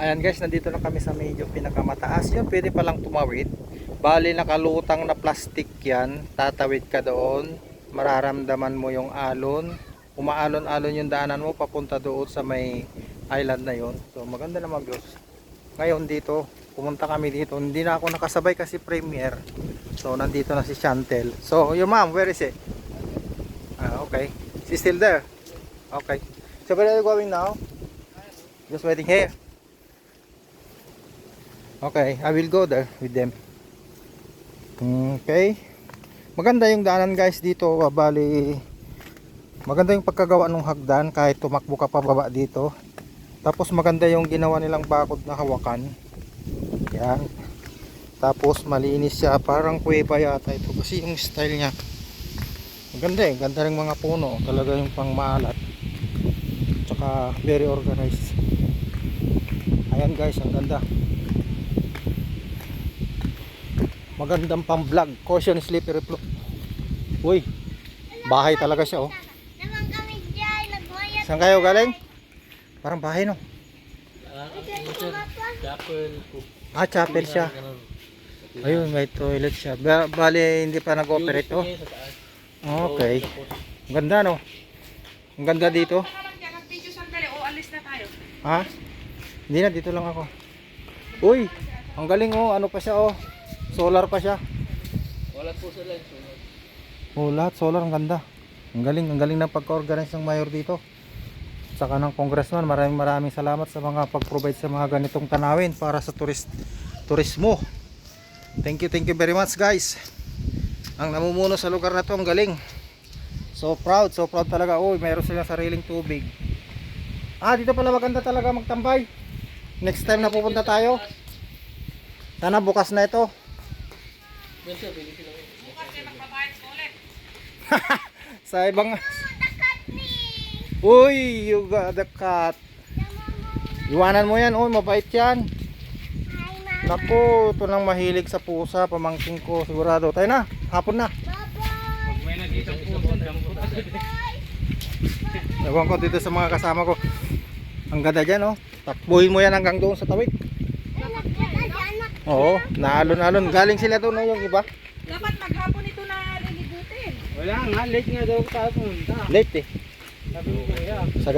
Ayan guys, nandito na kami sa medyo pinakamataas. Yun, pwede palang tumawid. Bali, nakalutang na plastic yan. Tatawid ka doon. Mararamdaman mo yung alon. Umaalon-alon yung daanan mo papunta doon sa may island na yon. So, maganda naman views. Ngayon dito, pumunta kami dito. Hindi na ako nakasabay kasi premiere. So, nandito na si Chantel. So, your mom, where is it? Ah, okay. She's still there? Okay. So, where are you going now? Just waiting here. Okay, I will go there with them. Okay. Maganda yung daanan guys dito. ah, Bali, maganda yung pagkagawa ng hagdan kahit tumakbo ka pababa dito. Tapos maganda yung ginawa nilang bakod na hawakan. Yan. Tapos malinis siya. Parang kuweba yata ito. Kasi yung style niya. Maganda eh. Ganda rin mga puno. Talaga yung pang maalat. Tsaka very organized. Ayan guys, ang ganda. Magandang pang vlog. Caution slippery floor. Uy, bahay talaga siya oh. Saan kayo galing? Parang bahay no. Ah, chapel siya. Ayun, may toilet siya. Ba bali, hindi pa nag-operate oh. Okay. Ang ganda no. Ang ganda dito. Ha? Hindi na, dito lang ako. Uy, ang galing oh. Ano pa siya oh. Solar pa siya. Wala po sila yung sunod. Oh, lahat solar. Ang ganda. Ang galing. Ang galing ng pagka-organize ng mayor dito. Saka ng congressman. Maraming maraming salamat sa mga pag-provide sa mga ganitong tanawin para sa turist turismo. Thank you, thank you very much guys. Ang namumuno sa lugar na to, ang galing. So proud, so proud talaga. Uy, mayroon silang sariling tubig. Ah, dito pala maganda talaga magtambay. Next time na pupunta tayo. Sana bukas na ito. Yan sir, bili sila. Bukas kayo magbabayad sa ibang... Uy, you got the cat. Iwanan mo yan. Uy, mabait yan. Naku, ito nang mahilig sa pusa. Pamangking ko, sigurado. Tayo na, hapon na. Ewan ko dito sa mga kasama ko. Ang ganda dyan, oh. Takbuhin mo yan hanggang doon sa tawid. Oo, naalon-alon. Galing sila doon, oh, yung iba. Dapat maghapon ito na liligutin. Wala nga, late nga daw tayo pumunta. Late eh. Sabi ko kaya. Sa